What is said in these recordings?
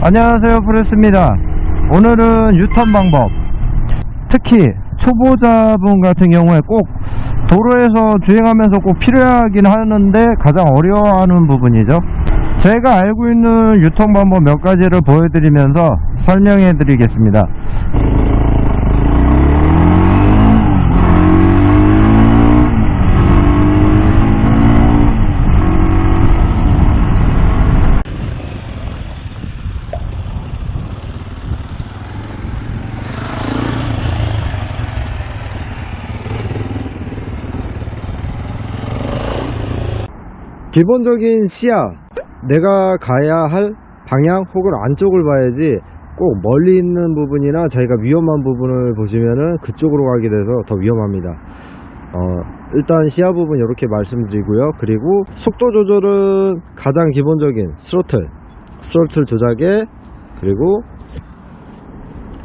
안녕하세요 프레스입니다. 오늘은 유턴 방법. 특히 초보자분 같은 경우에 꼭 도로에서 주행하면서 꼭 필요하긴 하는데 가장 어려워하는 부분이죠. 제가 알고 있는 유턴 방법 몇 가지를 보여드리면서 설명해 드리겠습니다 기본적인 시야 내가 가야 할 방향 혹은 안쪽을 봐야지 꼭 멀리 있는 부분이나 자기가 위험한 부분을 보시면은 그쪽으로 가게 돼서 더 위험합니다. 어, 일단 시야 부분 이렇게 말씀드리고요. 그리고 속도 조절은 가장 기본적인 스로틀 스로틀 조작에 그리고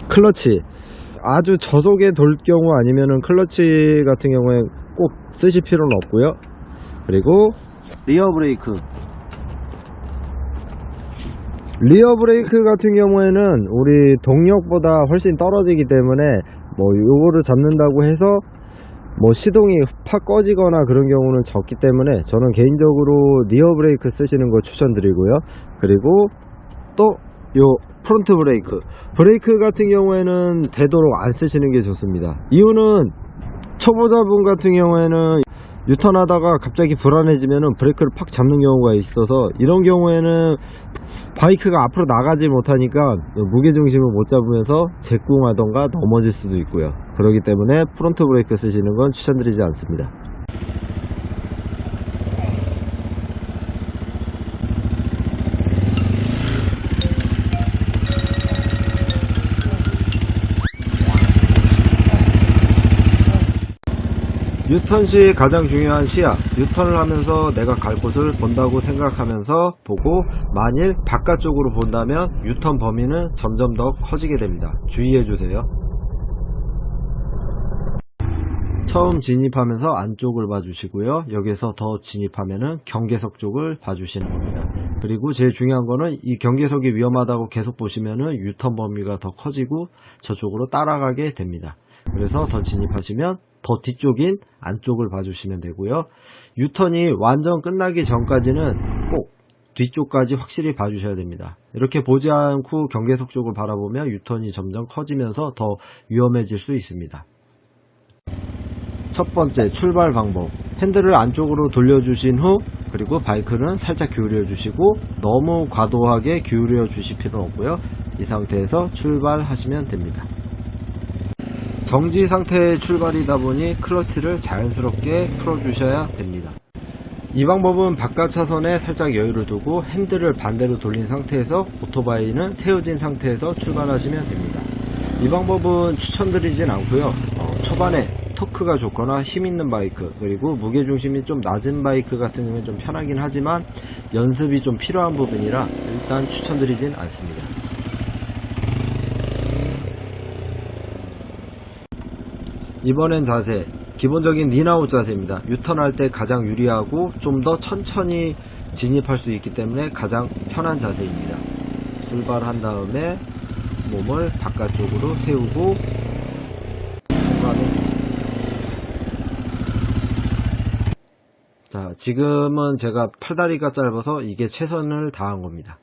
클러치. 아주 저속에 돌 경우 아니면은 클러치 같은 경우에 꼭 쓰실 필요는 없고요. 그리고 리어 브레이크. 리어 브레이크 같은 경우에는 우리 동력보다 훨씬 떨어지기 때문에 뭐 요거를 잡는다고 해서 뭐 시동이 팍 꺼지거나 그런 경우는 적기 때문에 저는 개인적으로 리어 브레이크 쓰시는 거 추천드리고요. 그리고 또 요 프론트 브레이크. 브레이크 같은 경우에는 되도록 안 쓰시는 게 좋습니다. 이유는 초보자분 같은 경우에는 유턴하다가 갑자기 불안해지면 브레이크를 팍 잡는 경우가 있어서 이런 경우에는 바이크가 앞으로 나가지 못하니까 무게중심을 못 잡으면서 제꿍하던가 넘어질 수도 있고요. 그렇기 때문에 프론트 브레이크 쓰시는 건 추천드리지 않습니다 유턴 시 가장 중요한 시야 유턴을 하면서 내가 갈 곳을 본다고 생각하면서 보고 만일 바깥쪽으로 본다면 유턴 범위는 점점 더 커지게 됩니다. 주의해 주세요. 처음 진입하면서 안쪽을 봐주시고요. 여기서 더 진입하면은 경계석 쪽을 봐주시는 겁니다. 그리고 제일 중요한 거는 이 경계석이 위험하다고 계속 보시면은 유턴 범위가 더 커지고 저쪽으로 따라가게 됩니다 그래서 더 진입하시면 더 뒤쪽인 안쪽을 봐주시면 되고요. 유턴이 완전 끝나기 전까지는 꼭 뒤쪽까지 확실히 봐주셔야 됩니다. 이렇게 보지 않고 경계석 쪽을 바라보면 유턴이 점점 커지면서 더 위험해질 수 있습니다. 첫 번째 출발 방법 핸들을 안쪽으로 돌려주신 후 그리고 바이크는 살짝 기울여 주시고 너무 과도하게 기울여 주실 필요는 없고요 이 상태에서 출발하시면 됩니다 정지 상태의 출발이다 보니 클러치를 자연스럽게 풀어주셔야 됩니다. 이 방법은 바깥 차선에 살짝 여유를 두고 핸들을 반대로 돌린 상태에서 오토바이는 세워진 상태에서 출발하시면 됩니다. 이 방법은 추천드리진 않고요. 어, 초반에 토크가 좋거나 힘 있는 바이크 그리고 무게중심이 좀 낮은 바이크 같은 경우는 좀 편하긴 하지만 연습이 좀 필요한 부분이라 일단 추천드리진 않습니다. 이번엔 자세 기본적인 닌아웃 자세입니다. 유턴할 때 가장 유리하고 좀 더 천천히 진입할 수 있기 때문에 가장 편한 자세입니다. 출발한 다음에 몸을 바깥쪽으로 세우고 자 지금은 제가 팔다리가 짧아서 이게 최선을 다한 겁니다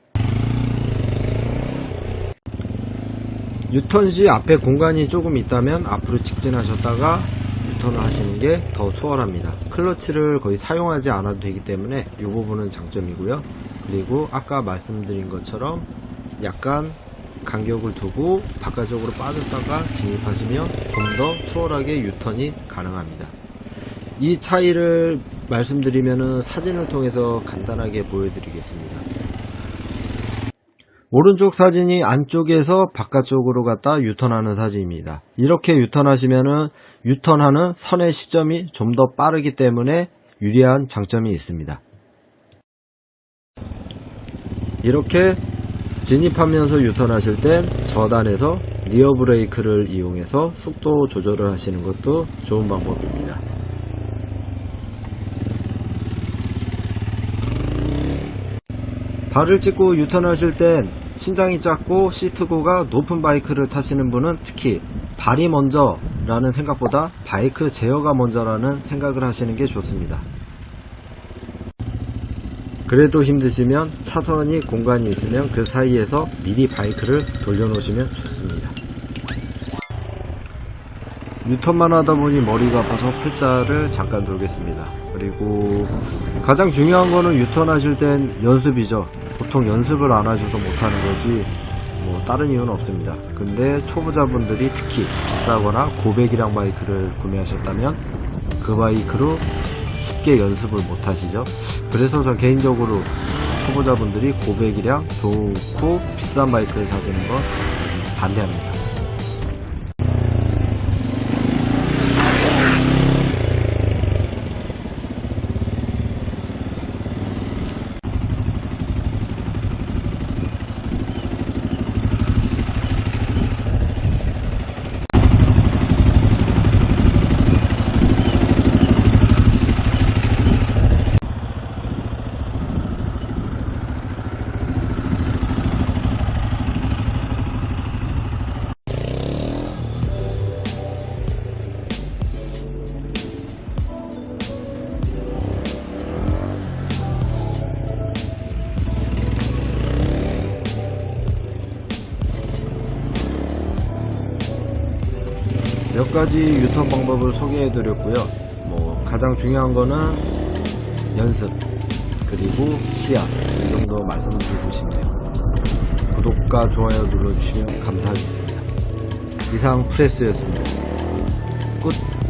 유턴 시 앞에 공간이 조금 있다면 앞으로 직진하셨다가 유턴을 하시는 게 더 수월합니다. 클러치를 거의 사용하지 않아도 되기 때문에 이 부분은 장점이고요. 그리고 아까 말씀드린 것처럼 약간 간격을 두고 바깥쪽으로 빠졌다가 진입하시면 좀 더 수월하게 유턴이 가능합니다. 이 차이를 말씀드리면 사진을 통해서 간단하게 보여드리겠습니다. 오른쪽 사진이 안쪽에서 바깥쪽으로 갔다 유턴하는 사진입니다. 이렇게 유턴하시면은 유턴하는 선의 시점이 좀 더 빠르기 때문에 유리한 장점이 있습니다. 이렇게 진입하면서 유턴하실 땐 저단에서 리어 브레이크를 이용해서 속도 조절을 하시는 것도 좋은 방법입니다. 발을 찍고 유턴하실 땐 신장이 작고 시트고가 높은 바이크를 타시는 분은 특히 발이 먼저라는 생각보다 바이크 제어가 먼저라는 생각을 하시는 게 좋습니다. 그래도 힘드시면 차선이 공간이 있으면 그 사이에서 미리 바이크를 돌려놓으시면 좋습니다. 유턴만 하다 보니 머리가 아파서 팔자를 잠깐 돌겠습니다. 그리고 가장 중요한 거는 유턴하실 땐 연습이죠. 보통 연습을 안 하셔서 못하는 거지 뭐 다른 이유는 없습니다. 근데 초보자분들이 특히 비싸거나 고백이랑 바이크를 구매하셨다면 그 바이크로 쉽게 연습을 못 하시죠. 그래서 저 개인적으로 초보자분들이 고백이랑 좋고 비싼 바이크를 사시는 건 반대합니다. 몇 가지 유턴 방법을 소개해 드렸고요. 뭐 가장 중요한 거는 연습 그리고 시야 이 정도 말씀드리고 싶네요. 구독과 좋아요 눌러주시면 감사하겠습니다. 이상 프레스였습니다. 끝.